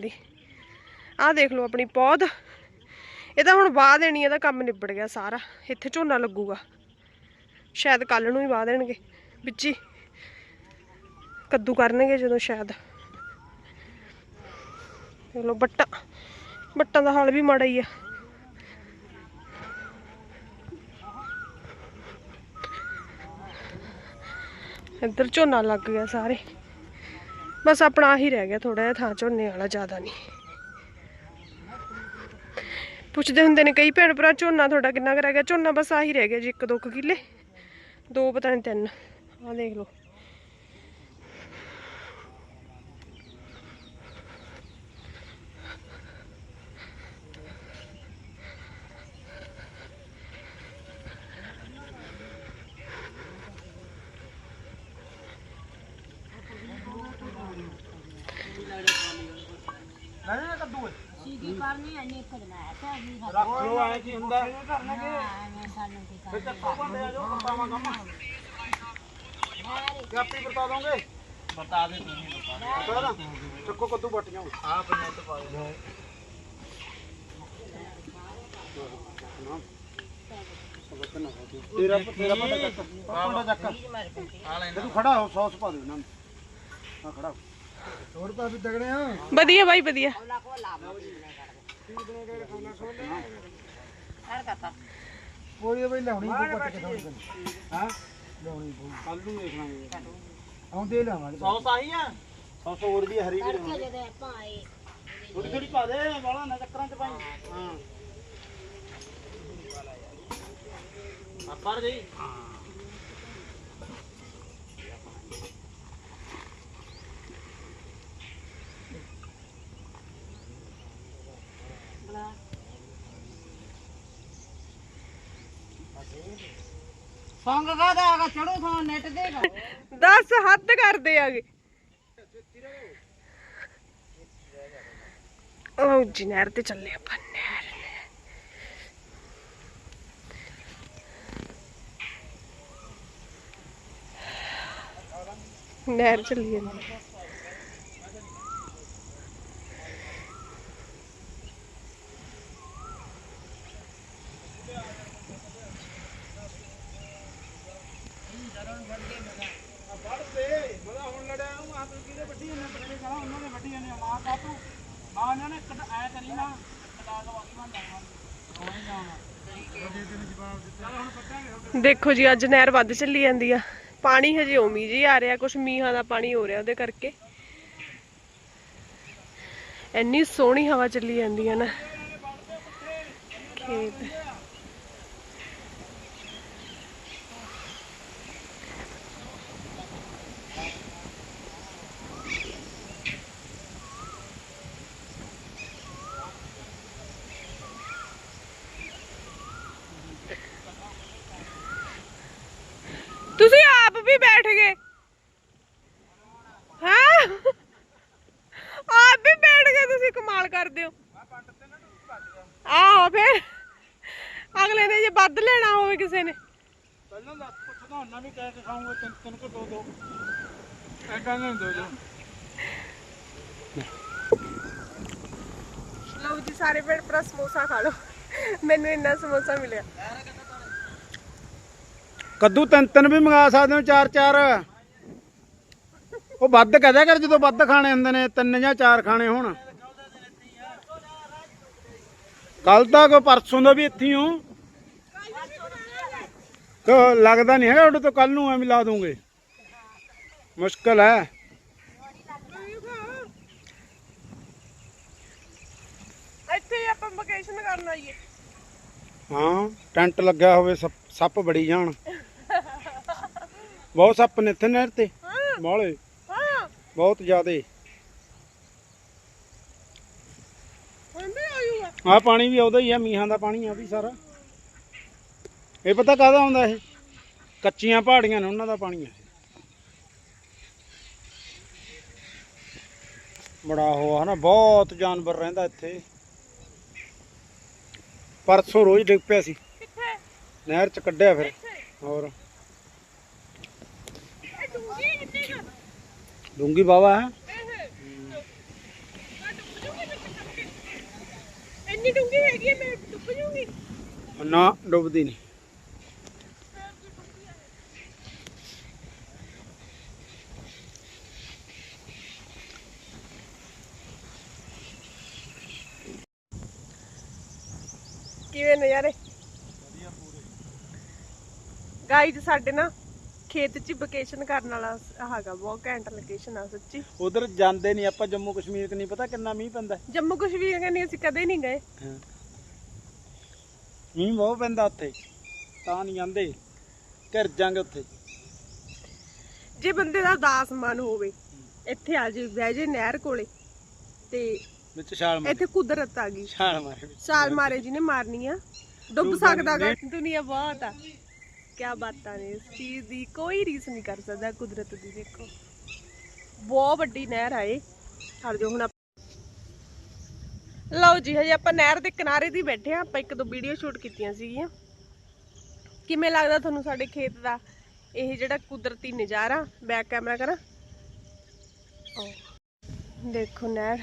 ਦੀ ਆਹ ਦੇਖ ਲਓ ਆਪਣੀ ਪੌਦ ਇਹ ਤਾਂ ਹੁਣ ਵਾਹ ਦੇਣੀ ਇਹਦਾ ਕੰਮ ਨਿਬੜ ਗਿਆ ਸਾਰਾ। ਇੱਥੇ ਝੋਨਾ ਲੱਗੂਗਾ। ਸ਼ਾਇਦ ਕੱਲ ਨੂੰ ਹੀ ਵਾਹ ਦੇਣਗੇ। ਵਿੱਚ ਹੀ ਕੱਦੂ ਕਰਨਗੇ ਜਦੋਂ ਸ਼ਾਇਦ। ਦੇਖ ਲਓ ਬੱਟਾ। ਬੱਟਾਂ ਦਾ ਹਾਲ ਵੀ ਮਾੜਾ ਹੀ ਆ। ਇੱਧਰ ਝੋਨਾ ਲੱਗ ਗਿਆ ਸਾਰੇ। ਬਸ ਆਪਣਾ ਆਹੀ ਰਹਿ ਗਿਆ ਥੋੜਾ ਜਿਹਾ, ਥਾਂ ਝੋਨੇ ਵਾਲਾ ਜ਼ਿਆਦਾ ਨਹੀਂ। ਪੁੱਛਦੇ ਹੁੰਦੇ ਨੇ ਕਈ ਭੈਣ ਭਰਾ, ਝੋਨਾ ਤੁਹਾਡਾ ਕਿੰਨਾ ਕੁ ਰਹਿ ਗਿਆ? ਝੋਨਾ ਬਸ ਆਹੀ ਰਹਿ ਗਿਆ ਜੀ, ਇੱਕ ਦੋ ਕੁ ਕਿੱਲੇ, ਦੋ ਪਤਾ ਨਹੀਂ ਤਿੰਨ। ਆਹ ਦੇਖ ਲਓ। ਸੀਗੀ ਕਰਨੀ ਐ ਨਿੱਕ ਬਣਾਇਆ ਤੇ ਅਜੀ ਰੱਖ ਲੋ ਐ ਕੀ ਹੁੰਦਾ? ਐਵੇਂ ਸਾਨੂੰ ਕੀ ਫਿਰ ਚੱਕੋ ਬੰਦੇ ਆ ਜੋ ਬਤਾਵਾ ਕੰਮ। ਕਿ ਆਪੀ ਬਤਾ ਦੋਗੇ? ਬਤਾ ਦੇ ਤੁਸੀਂ ਬਤਾ ਨਾ ਚੱਕੋ ਕੱਦੂ ਬੱਟੀਆਂ ਆ ਪੰਜ ਤੋਂ ਪਾ ਦੇ ਤੇਰਾ ਤੇਰਾ ਪਤਾ ਚੱਕ। ਪਤਾ ਚੱਕ। ਤੇ ਤੂੰ ਖੜਾ ਹੋ ਸੌਸ ਪਾ ਦੇ ਇਹਨਾਂ ਨੂੰ। ਹਾਂ ਖੜਾ ਹੋ। ਹੋਰ ਪਾ ਵੀ ਤਗੜੇ ਆ ਵਧੀਆ ਬਾਈ ਵਧੀਆ। ਕੋਈ ਬਈ ਲਾਉਣੀ ਤੂੰ ਪੱਟ ਕੇ ਹਾਂ? ਲਾਉਣੀ ਪਊ ਕੱਲ ਨੂੰ ਦੇਖ ਲਾਂਗੇ ਆਉਂਦੇ ਲਾਵਾਂਗੇ ਸੌਸ ਆਹੀ ਆ। ਸੌਸ ਹੋਰ ਵੀ ਹਰੀ ਵੀ ਕਰਕੇ ਜਦੋਂ ਆਪਾਂ ਆਏ। ਥੋੜੀ ਥੋੜੀ ਪਾ ਦੇ ਵਾਲਾ ਨਾ ਚੱਕਰਾਂ ਚ ਪਾਈ। ਹਾਂ। ਆ ਪਰ ਗਈ ਸੰਗ ਕਾਦਾ ਆਗਾ ਚੜੋ ਥਾਂ, ਨੈਟ ਦੇਗਾ। ਦਸ ਹੱਦ ਕਰਦੇ ਆਗੇ ਉਹ ਜੀ ਨਹਿਰ ਤੇ ਚੱਲੇ ਆਪਾਂ, ਨਹਿਰ ਨਹਿਰ। ਨਹਿਰ ਚੱਲੀ ਜਾਂਦੀ ਫੜ ਦੇ ਮਦਾ ਹੁਣ ਲੜਿਆ ਨੂੰ ਮਾਂ ਤੂੰ ਕਿਹਦੇ ਵੱਡੀ ਨੇ ਪਤਾ ਕਹਾ ਉਹਨਾਂ ਨੇ ਵੱਡੀ ਨੇ ਮਾਂ ਕਾਤੂ ਮਾਂ ਉਹਨਾਂ ਨੇ ਕਦ ਐ ਕਰੀ ਨਾ ਕਦਾ ਦੋ ਵਾਕੀ ਬਣ ਜਾਣਾ ਹੋਈ ਜਾਣਾ ਉਹਦੇ ਤੇ ਜਵਾਬ ਦਿੱਤਾ ਹੁਣ ਪਤਾ ਦੇਖੋ ਜੀ, ਅੱਜ ਨਹਿਰ ਵੱਧ ਚੱਲੀ ਜਾਂਦੀ ਆ। ਪਾਣੀ ਹਜੇ ਉਮੀ ਜੀ ਆ ਰਿਹਾ, ਕੁਛ ਮੀਂਹਾਂ ਦਾ ਪਾਣੀ ਹੋ ਰਿਹਾ ਉਹਦੇ ਕਰਕੇ। ਇੰਨੀ ਸੋਹਣੀ ਹਵਾ ਚੱਲੀ ਜਾਂਦੀ ਆ ਨਾ। ਖੇਤ ਤੁਸੀਂ ਆਪ ਵੀ ਬੈਠ ਗਏ ਹਾਂ ਆਪ ਵੀ ਬੈਠ ਗਏ ਕਮਾਲ ਕਰਦੇ ਹੋ। ਆਹੋ ਫਿਰ। ਅਗਲੇ ਨੇ ਜੇ ਵੱਧ ਲੈਣਾ ਹੋਵੇ ਕਿਸੇ ਨੇ। ਪਹਿਲਾਂ ਦੱਸ ਪੁੱਛਦਾ ਹੁੰਦਾ ਵੀ ਕਹਿ ਕੇ ਖਾਊਂਗਾ ਤਿੰਨ ਤਿੰਨ ਕੋ ਦੋ ਦੋ। ਐਡਾ ਨਹੀਂ ਦੋ ਦੋ ਲਓ ਜੀ ਸਾਰੇ ਭੈਣ ਭਰਾ ਸਮੋਸਾ ਖਾ ਲਓ। ਮੈਨੂੰ ਇੰਨਾ ਸਮੋਸਾ ਮਿਲਿਆ। ਕੱਦੂ ਤਿੰਨ ਤਿੰਨ ਵੀ ਮੰਗਾ ਸਕਦੇ ਹੋ ਚਾਰ ਚਾਰ। ਉਹ ਵੱਧ ਕਹਦਾ ਕਰ ਜਦੋਂ ਵੱਧ ਖਾਣੇ ਹੁੰਦੇ ਨੇ ਤਿੰਨ ਜਾਂ ਚਾਰ ਖਾਣੇ ਹੋਣ। ਕੱਲ ਤਾਂ ਕੋ ਪਰਸੋਂ ਦਾ ਵੀ ਇੱਥੇ ਹੀ ਕੋ ਲੱਗਦਾ ਨਹੀਂ ਹੈਗਾ ਉਹਦੇ ਤੋਂ ਕੱਲ ਨੂੰ ਐਵੇਂ ਲਾ ਦੂੰਗੇ। ਮੁਸ਼ਕਲ ਹੈ। ਇੱਥੇ ਆਪਾਂ ਵਕੇਸ਼ਨ ਕਰਨ ਆਈਏ। ਹਾਂ ਟੈਂਟ ਲੱਗਿਆ ਹੋਵੇ ਸੱਪ ਬੜੀ ਜਾਣ। ਬਹੁਤ ਸੱਪ ਨੇ ਇੱਥੇ ਨਹਿਰ ਤੇ। ਹਾਂ। ਬਹੁਤ ਜ਼ਿਆਦੇ ਹੁਣ ਵੀ ਆਯੂਗਾ ਆ ਪਾਣੀ ਵੀ ਆਉਂਦਾ ਹੀ ਆ ਮੀਂਹਾਂ ਦਾ ਪਾਣੀ ਆ ਵੀ ਸਾਰਾ। ਇਹ ਪਤਾ ਕਾਹਦਾ ਆਉਂਦਾ ਇਹ? ਕੱਚੀਆਂ ਪਹਾੜੀਆਂ ਨੇ ਉਹਨਾਂ ਦਾ ਪਾਣੀ ਆ। ਬੜਾ ਹੋਆ ਹਨਾ ਬਹੁਤ ਜਾਨਵਰ ਰਹਿੰਦਾ ਇੱਥੇ। ਪਰਸੋਂ ਰੋਜ਼ ਡਿੱਗ ਪਿਆ ਸੀ। ਨਹਿਰ ਚ ਕੱਢਿਆ ਫਿਰ। ਹੋਰ? ਡੂੰਗੀ ਬਾਵਾ ਹੈ ਇਹ ਆ ਡੁੱਬ ਜੂ ਇੰਨੀ ਡੂੰਗੀ ਹੈਗੀ ਹੈ, ਮੈਂ ਡੁੱਬ ਜੂੰਗੀ ਨਾ ਡੁੱਬਦੀ ਨਹੀਂ। ਕਿਵੇਂ ਨਜ਼ਾਰੇ? ਗਾਈਜ਼ ਸਾਡੇ ਨਾ ਖੇਤ 'ਚ ਵਕੇਸ਼ਨ ਕਰਨ ਵਾਲਾ ਹੈਗਾ ਬਹੁਤ ਘੈਂਟ ਲੋਕੇਸ਼ਨ ਆ ਸੱਚੀ। ਉਧਰ ਜਾਂਦੇ ਨਹੀਂ ਆਪਾਂ ਜੰਮੂ ਕਸ਼ਮੀਰ ਕਿ ਨਹੀਂ ਪਤਾ ਕਿੰਨਾ ਮੀਂਹ ਪੈਂਦਾ। ਜੰਮੂ ਕਸ਼ਮੀਰ ਕਹਿੰਦੇ ਅਸੀਂ ਕਦੇ ਨਹੀਂ ਗਏ। ਮੀਂਹ ਬਹੁਤ ਪੈਂਦਾ ਉੱਥੇ ਤਾਂ ਨਹੀਂ ਜਾਂਦੇ ਘਰ ਜਾਂਗੇ ਉੱਥੇ। ਜੇ ਬੰਦੇ ਦਾ ਉਦਾਸ ਮਨ ਹੋਵੇ ਇੱਥੇ ਆ ਜੇ ਬਹਿ ਜੇ ਨਹਿਰ ਕੋਲੇ ਤੇ ਵਿੱਚ ਛਾਲ ਮਾਰ। ਇੱਥੇ ਕੁਦਰਤ ਆ ਗਈ। ਛਾਲ ਮਾਰ। ਛਾਲ ਮਾਰੇ ਜਿਹਨੇ ਮਾਰਨੀ ਆ। ਡੁੱਬ ਸਕਦਾ ਗਾ ਦੁਨੀਆ ਬਹੁਤ ਆ। ਕੀ ਬਾਤਾਂ ਨੇ? ਇਸ ਚੀਜ਼ ਦੀ ਕੋਈ ਰੀਸ ਨਹੀਂ ਕਰ ਸਕਦਾ ਕੁਦਰਤ ਦੀ, ਦੇਖੋ। ਬਹੁਤ ਵੱਡੀ ਨਹਿਰ ਆਏ ਹਰ ਜੋ ਹੁਣ ਲਓ ਜੀ, ਹਜੇ ਆਪਾਂ ਨਹਿਰ ਦੇ ਕਿਨਾਰੇ ਦੀ ਬੈਠੇ ਆ ਆਪਾਂ ਇੱਕ ਦੋ ਵੀਡੀਓ ਸ਼ੂਟ ਕੀਤੀਆਂ ਸੀਗੀਆਂ। ਕਿਵੇਂ ਲੱਗਦਾ ਤੁਹਾਨੂੰ ਸਾਡੇ ਖੇਤ ਦਾ ਇਹ ਜਿਹੜਾ ਕੁਦਰਤੀ ਨਜ਼ਾਰਾ? ਬੈਕ ਕੈਮਰਾ ਕਰਾਂ। ਦੇਖੋ ਨਹਿਰ।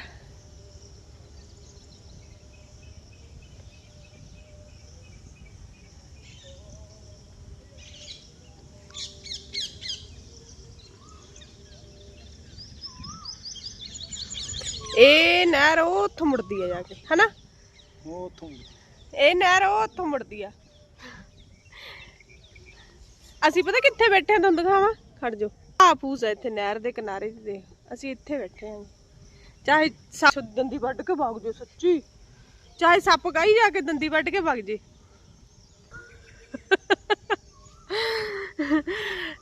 ਇਹ ਨਹਿਰ ਉਹ ਉੱਥੋਂ ਮੁੜਦੀ ਆ ਜਾ ਕੇ ਹਨਾ? ਉਹ ਉੱਥੋਂ ਇਹ ਨਹਿਰ ਉਹ ਉੱਥੋਂ ਮੁੜਦੀ ਆ। ਅਸੀਂ ਪਤਾ ਕਿੱਥੇ ਬੈਠੇ ਆ ਤੁਹਾਨੂੰ ਦਿਖਾਵਾਂ? ਖੜ ਜਾਓ। ਆ ਫੂਸ ਆ ਇੱਥੇ ਨਹਿਰ ਦੇ ਕਿਨਾਰੇ ਤੇ ਦੇਖ। ਅਸੀਂ ਇੱਥੇ ਬੈਠੇ ਆਂ। ਚਾਹੇ ਸੱਪ ਦੰਦੀ ਵੱਢ ਕੇ ਵਗ ਜਾਓ ਸੱਚੀ। ਚਾਹੇ ਸੱਪ ਗਾਈ ਜਾ ਕੇ ਦੰਦੀ ਵੱਢ ਕੇ ਵਗ ਜੇ।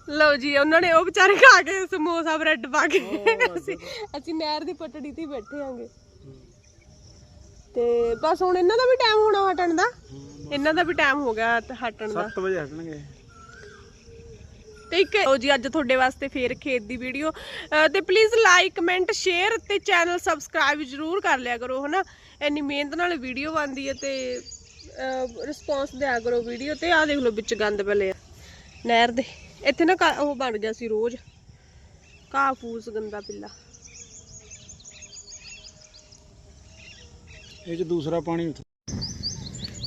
ਲਓ ਜੀ ਉਹਨਾਂ ਨੇ ਉਹ ਵਿਚਾਰੇ ਖਾ ਕੇ ਸਮੋਸਾ ਬ੍ਰੈਡ ਪਾ ਕੇ। ਅਸੀਂ ਅਸੀਂ ਨਹਿਰ ਦੀ ਪਟੜੀ ਤੇ ਹੀ ਬੈਠੇ ਆਂਗੇ। ਤੇ ਬਸ ਹੁਣ ਇਹਨਾਂ ਦਾ ਵੀ ਟਾਈਮ ਹੋਣਾ ਹਟਣ ਦਾ। ਇਹਨਾਂ ਦਾ ਵੀ ਟਾਈਮ ਹੋ ਗਿਆ ਤੇ ਹਟਣ ਦਾ। 7 ਵਜੇ ਹਟਣਗੇ। ਤੇ ਇੱਕ ਲਓ ਜੀ ਅੱਜ ਤੁਹਾਡੇ ਵਾਸਤੇ ਫੇਰ ਖੇਤ ਦੀ ਵੀਡੀਓ ਤੇ ਪਲੀਜ਼ ਲਾਈਕ ਕਮੈਂਟ ਸ਼ੇਅਰ ਤੇ ਚੈਨਲ ਸਬਸਕ੍ਰਾਈਬ ਜਰੂਰ ਕਰ ਲਿਆ ਕਰੋ ਹਨਾ? ਇੰਨੀ ਮਿਹਨਤ ਨਾਲ ਵੀਡੀਓ ਬਣਦੀ ਹੈ ਤੇ ਰਿਸਪੌਂਸ ਦਿਆ ਕਰੋ ਵੀਡੀਓ ਤੇ। ਆਹ ਦੇਖ ਲਓ ਵਿੱਚ ਗੰਦ ਪਲੇ ਆ। ਨਹਿਰ ਦੇ। ਇੱਥੇ ਨਾ ਘਾਹ- ਉਹ ਬਣ ਗਿਆ ਸੀ ਰੋਜ਼। ਘਾਹ ਫੂਸ ਗੰਦਾ ਪਿੱਲਾ। ਇਹ ਚ ਦੂਸਰਾ ਪਾਣੀ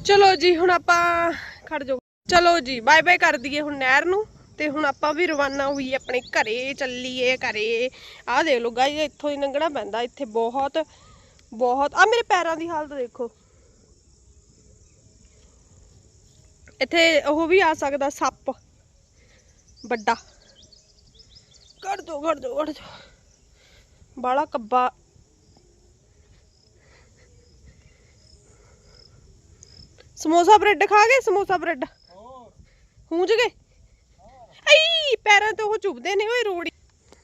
ਚਲੋ ਜੀ ਹੁਣ ਆਪਾਂ ਖੜ ਜਾਓ। ਚਲੋ ਜੀ ਬਾਏ ਬਾਏ ਕਰ ਦਈਏ ਹੁਣ ਨਹਿਰ ਨੂੰ। ਤੇ ਹੁਣ ਆਪਾਂ ਵੀ ਰਵਾਨਾ ਹੋਈ ਆਪਣੇ ਘਰੇ ਚੱਲੀਏ ਘਰੇ। ਆਹ ਦੇਖ ਲਓ ਗਾਈ ਇੱਥੋਂ ਹੀ ਲੰਘਣਾ ਪੈਂਦਾ ਇੱਥੇ ਬਹੁਤ ਬਹੁਤ। ਆ ਮੇਰੇ ਪੈਰਾਂ ਦੀ ਹਾਲਤ ਦੇਖੋ। ਇੱਥੇ ਉਹ ਵੀ ਆ ਸਕਦਾ ਸੱਪ। ਵੱਡਾ। ਕੱਢ ਦੋ ਕੱਢ ਦੋ ਕੱਢ ਦੋ। ਬਾਲਾ ਕੱਬਾ। ਸਮੋਸਾ ਬ੍ਰੈਡ ਖਾ ਗਏ, ਸਮੋਸਾ ਬ੍ਰੈਡ? ਹੂੰਜ ਗਏ? ਆਈ ਪੈਰਾਂ ਤੇ ਉਹ ਚੁੱਭਦੇ ਨੇ ਓਏ ਰੋੜੀ।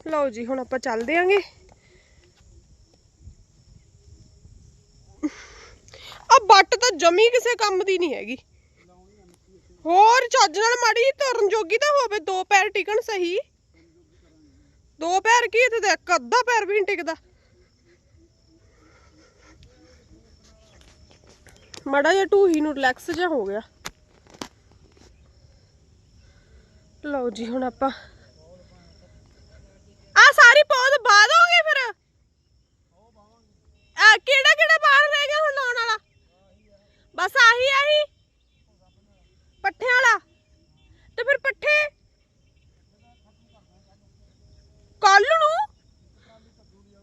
ਲਓ ਜੀ, ਹੁਣ ਆਪਾਂ ਚੱਲਦੇ ਆਂਗੇ ਆ ਬੱਟ ਤਾਂ ਜਮੀ ਕਿਸੇ ਕੰਮ ਦੀ ਨਹੀਂ ਹੈਗੀ। ਹੋਰ ਚੱਜ ਨਾਲ ਮਾੜੀ ਤੁਰਨ ਜੋਗੀ ਤਾਂ ਹੋਵੇ, ਦੋ ਪੈਰ ਟਿਕਣ ਸਹੀ। ਦੋ ਪੈਰ ਕੀ ਇੱਥੇ ਤਾਂ, ਇੱਕ ਅੱਧਾ ਪੈਰ ਵੀ ਨਹੀਂ ਟਿਕਦਾ। ਮਾੜਾ ਜਿਹਾ ਢੂਹੀ ਨੂੰ ਰਿਲੈਕਸ ਜਿਹਾ ਹੋ ਗਿਆ। ਲਓ ਜੀ, ਹੁਣ ਆਪਾਂ ਆ ਸਾਰੀ ਪੌਦ ਬਾਦ ਹੋਗੇ ਫਿਰ? ਆ ਕਿਹੜਾ ਕਿਹੜਾ ਬਾਹਰ ਰਹਿ ਗਿਆ ਹੁਣ ਲਾਉਣ ਵਾਲਾ? ਬਸ ਆਹੀ ਆਹੀ ਪੱਠਿਆਂ ਵਾਲਾ। ਤੇ ਫਿਰ ਪੱਠੇ ਕੱਲ ਨੂੰ?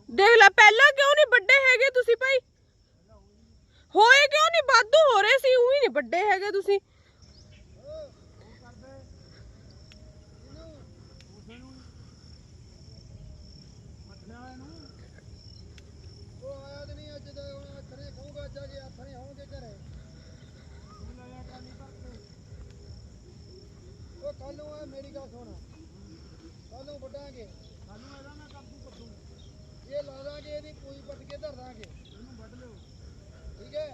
ਦੇਖ ਲੈ, ਪਹਿਲਾਂ ਕਿਉਂ ਨਹੀਂ ਵੱਡੇ ਹੈਗੇ ਤੁਸੀਂ ਭਾਈ? ਹੋਏ ਕਿਉਂ ਨਹੀਂ? ਵਾਧੂ ਹੋ ਰਹੇ ਸੀ, ਉਹੀ ਨਹੀਂ ਵੱਡੇ ਹੈਗੇ ਤੁਸੀਂ ਉਹ ਆਇਆ ਤੇ ਨਹੀਂ ਅੱਜ ਦਾ ਹੁਣ ਖਰੇ ਖਾਊਗਾ ਅੱਜ ਜੇ ਆਥਣੇ ਹੋਣਗੇ ਘਰੇ ਉਹ ਕੱਲ ਨੂੰ ਆ ਮੇਰੀ ਗੱਲ ਸੁਣ। ਕੱਲ ਨੂੰ ਵੱਡਾਂਗੇ ਕੱਲ ਨੂੰ ਇਹਦਾ ਨਾ ਕਰ ਤੂੰ ਕੱਦੂ ਇਹ ਲਾ ਦਾਂਗੇ ਇਹਦੀ ਪੂਈ ਪੱਟ ਕੇ ਧਰ ਦਾਂਗੇ। ਇਹਨੂੰ ਵੱਢ ਲਿਓ। ਠੀਕ ਹੈ?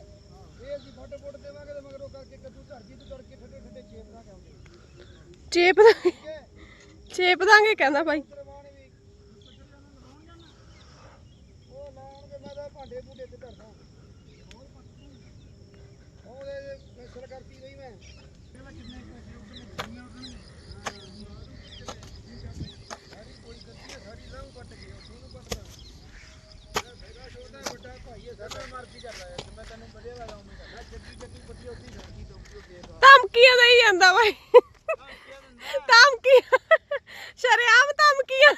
ਇਹ ਅਸੀਂ ਫੱਟ ਫੁੱਟ ਦੇਵਾਂਗੇ ਤੇ ਮਗਰੋਂ ਕਰਕੇ ਕੱਦੂ ਧਰ ਜੀ ਤੂੰ ਧਰ ਕੇ ਠੱਡੇ ਠੱਡੇ ਚੇਪ ਦਾਂਗੇ ਆਉਂਦੇ ਚੇਪ ਦਾਂਗੇ ਠੀਕ ਹੈ? ਚੇਪ ਦਾਂਗੇ ਕਹਿੰਦਾ ਭਾਈ। ਉਹ ਲਾਉਣਗੇ ਮੈਂ ਤਾਂ ਭਾਂਡੇ ਭੂਡੇ ਤੇ ਧਰਦਾ। ਉਹਦੇ ਫੈਸਲ ਕਰਤੀ ਗਈ ਮੈਂ ਸਾਰੀ ਕੋਈ ਗੱਤੀ ਹੈ ਸਾਰੀ ਲਾਉ ਪੱਟ ਗਈ ਉਹਨੂੰ ਪੱਟਦਾ ਮੇਰਾ ਛੋਟਾ ਵੱਡਾ ਭਾਈ ਧਮਕੀਆਂ ਦੇਈ ਜਾਂਦਾ ਬਾਈ ਧਮਕੀਆਂ। ਸ਼ਰਿਆਮ ਧਮਕੀਆਂ।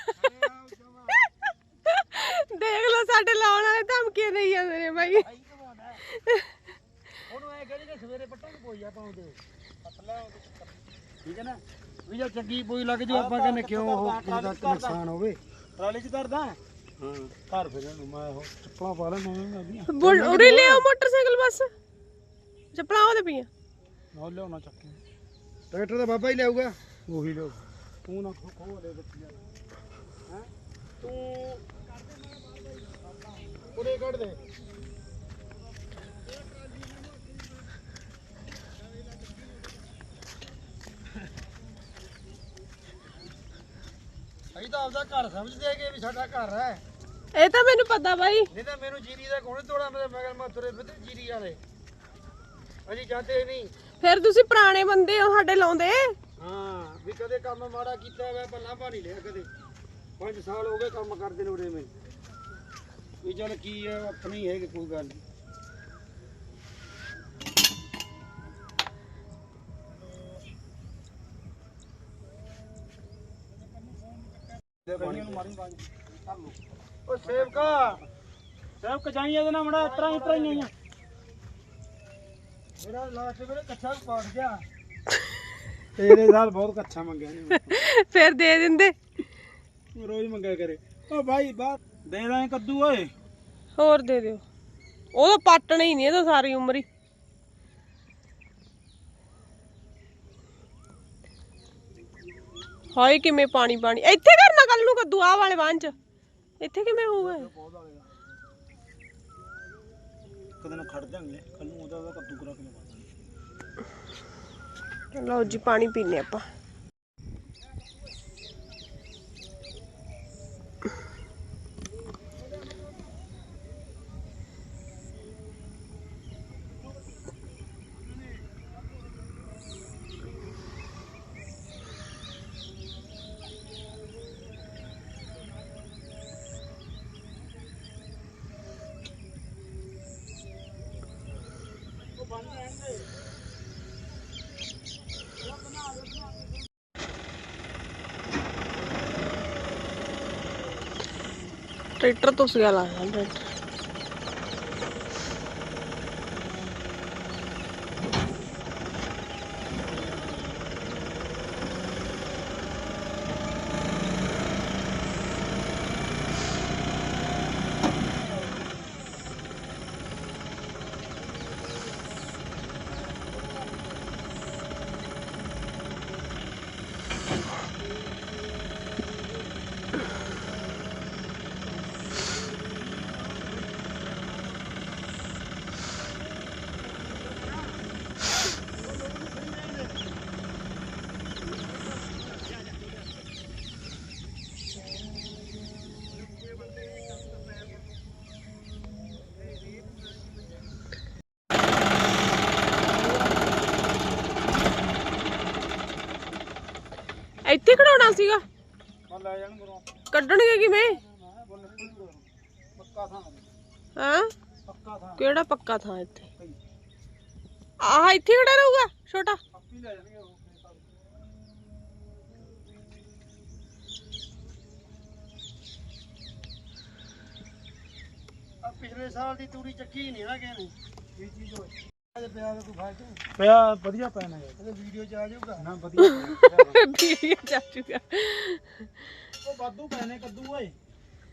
ਦੇਖ ਲਓ ਸਾਡੇ ਲਾਉਣ ਵਾਲੇ ਧਮਕੀਆਂ ਦੇਈ ਜਾਂਦੇ ਨੇ ਬਾਈ ਉਹਨੂੰ ਐ ਕਹਿੰਦੇ ਕਿ ਸਵੇਰੇ ਪੱਟਾਂ ਨੂੰ ਪੋਈ ਆਪਾਂ ਉਹਦੇ। ਪਤਲਾ ਠੀਕ ਹੈ ਨਾ? ਵੀ ਜੇ ਚੰਗੀ ਪੋਈ ਲੱਗ ਜੂ ਆਪਾਂ ਕਹਿੰਦੇ ਕਿਉਂ ਉਹ ਦਾ ਨੁਕਸਾਨ ਹੋਵੇ? ਟਰਾਲੀ 'ਚ ਕਰਦਾ ਹਾਂ ਘਰ ਫਿਰ ਇਹਨੂੰ ਮੈਂ ਉਹ ਚੱਪਲਾਂ ਪਾ ਲੈਣਾ ਮੈਂ ਬੁਲ- ਉਰੇ ਲਿਆਓ ਮੋਟਰਸਾਈਕਲ ਬਸ। ਚੱਪਲਾਂ ਉਹਦੇ ਪਈਆਂ। ਨਾਲ ਲਿਆਉਣਾ ਚੱਕ ਕੇ। ਟਰੈਕਟਰ ਦਾ ਬਾਬਾ ਹੀ ਲਿਆਊਗਾ। ਉਹੀ ਲਿਆਊ। ਤੂੰ ਨਾ ਖੋ ਖੋ ਦੇ ਬੱਚਿਆ ਹੈ? ਤੂੰ ਉਰੇ ਕੱਢ ਦੇ। ਅਸੀਂ ਤਾਂ ਆਪਦਾ ਘਰ ਸਮਝਦੇ ਹੈਗੇ ਵੀ ਸਾਡਾ ਘਰ ਹੈ। ਇਹ ਤਾਂ ਮੈਨੂੰ ਪਤਾ ਬਾਈ। ਨਹੀਂ ਤਾਂ ਮੈਨੂੰ ਜੀਰੀ ਦਾ ਕੋਣ ਤੋੜਾ ਮੇਰੇ ਮਗਰ ਮੈਂ ਤੁਰੇ ਫਿਰਦੇ ਜੀਰੀ ਵਾਲੇ। ਅਸੀਂ ਜਾਂਦੇ ਨਹੀਂ। ਫਿਰ ਤੁਸੀਂ ਪੁਰਾਣੇ ਬੰਦੇ ਹੋ ਸਾਡੇ ਲਾਉਂਦੇ? ਹਾਂ, ਵੀ ਕਦੇ ਕੰਮ ਮਾੜਾ ਕੀਤਾ ਹੋਵੇ ਆਪਾਂ ਲਾਂਭਾ ਲਿਆ ਕਦੇ। 5 ਸਾਲ ਹੋ ਗਏ ਕੰਮ ਕਰਦੇ ਨੂੰ ਉਰੇ ਵੀ ਚੱਲ ਕੀ ਹੈ ਆਪਣੀ ਹੈ ਕੋਈ ਗੱਲ ਨਹੀਂ ਓ ਸੇਵਕਾ। ਸੇਵਕ ਜਾਈ ਇਹਦੇ ਨਾਲ, ਮੜਾ ਇਤਰਾ ਇਤਰਾ ਹੀ ਆਈਆਂ ਮੇਰਾ ਲਾਸਟ ਵੇਲੇ ਕੱਛਾ ਪਾੜ ਗਿਆ। ਤੇਰੇ ਨਾਲ ਬਹੁਤ ਕੱਛਾ ਮੰਗਿਆ ਨੇ ਫਿਰ ਦੇ ਦਿੰਦੇ। ਰੋਜ਼ ਮੰਗਿਆ ਕਰੇ। ਓ ਭਾਈ ਬਾਤ ਦੇ ਦਾਂ ਕੱਦੂ ਓਏ। ਹੋਰ ਦੇ ਦਿਓ। ਉਹ ਤਾਂ ਪਾਟਣਾ ਹੀ ਨਹੀਂ ਇਹ ਤਾਂ ਸਾਰੀ ਉਮਰ ਹੀ। ਹਾਏ ਕਿਵੇਂ ਪਾਣੀ ਪਾਣੀ ਇੱਥੇ ਕਰਨਾ ਕੱਲ ਨੂੰ ਕੱਦੂ ਆਹ ਵਾਲੇ ਵਾਂ ਚ। ਇੱਥੇ ਕਿਵੇਂ ਹੋਊਗਾ ਇਹ? ਕਦੇ ਖੜ ਜਾਣਗੇ ਕੱਲ ਨੂੰ ਉਹਦਾ ਉਹਦਾ ਕੱਦੂ ਕਰਾ ਕੇ ਲਵਾ ਦਾਂਗੇ ਲਓ ਜੀ, ਪਾਣੀ ਪੀਨੇ ਆਪਾਂ ਟਰੈਕਟਰ ਤੋਂ ਸਿਆ ਲਾ ਇੱਥੇ ਖੜਾਉਣਾ ਸੀਗਾ। ਮੈਂ ਲੈ ਜਾਣ ਕਰੋ ਕੱਢਣਗੇ ਕਿਵੇਂ? ਪੱਕਾ ਥਾਂ ਹਾਂ? ਪੱਕਾ ਥਾਂ ਕਿਹੜਾ ਪੱਕਾ ਥਾਂ ਇੱਥੇ? ਆਹ ਇੱਥੇ ਖੜਾ ਰਹੂਗਾ ਛੋਟਾ। ਆਪੀ ਲੈ ਜਾਣਗੇ ਉਹ ਆ ਪਿਛਲੇ ਸਾਲ ਦੀ ਤੂੜੀ ਚੱਕੀ ਨਹੀਂ ਨਾ ਕਿਸੇ ਨੇ। ਇਹ ਚੀਜ਼ ਹੋਈ। ਪਿਆ ਤਾਂ ਪਿਆ ਵਧੀਆ ਪੈਣਾ ਹੈ ਇਹਦੇ ਵੀਡੀਓ ਚ ਆ ਜਾਊਗਾ। ਨਾ ਵਧੀਆ ਵੀਡੀਓ ਚਾਚੂਗਾ ਉਹ ਵਾਧੂ ਪੈਣੇ ਕੱਦੂ ਓਏ।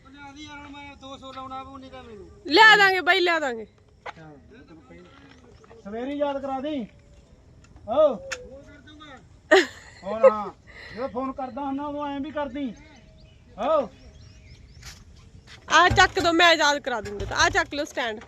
ਉਹਨੇ ਆਦੀ ਯਾਰ ਹੁਣ ਮੈਂ 200 ਲਾਉਣਾ ਪਊ ਨਹੀਂ ਤਾਂ ਮੈਨੂੰ ਲਿਆ ਦਾਂਗੇ ਬਾਈ ਲਿਆ ਦਾਂਗੇ। ਸਵੇਰੇ ਯਾਦ ਕਰਾ ਦੇ। ਓ ਹੋਰ ਹਾਂ। ਜਦੋਂ ਫੋਨ ਕਰਦਾ ਹੁੰਦਾ ਉਦੋਂ ਐਂ ਵੀ ਕਰਦੀ। ਓ ਆ ਚੱਕ ਦੋ ਮੈਂ ਯਾਦ ਕਰਾ ਦੂੰਗੀ ਆ ਚੱਕ ਲਓ ਸਟੈਂਡ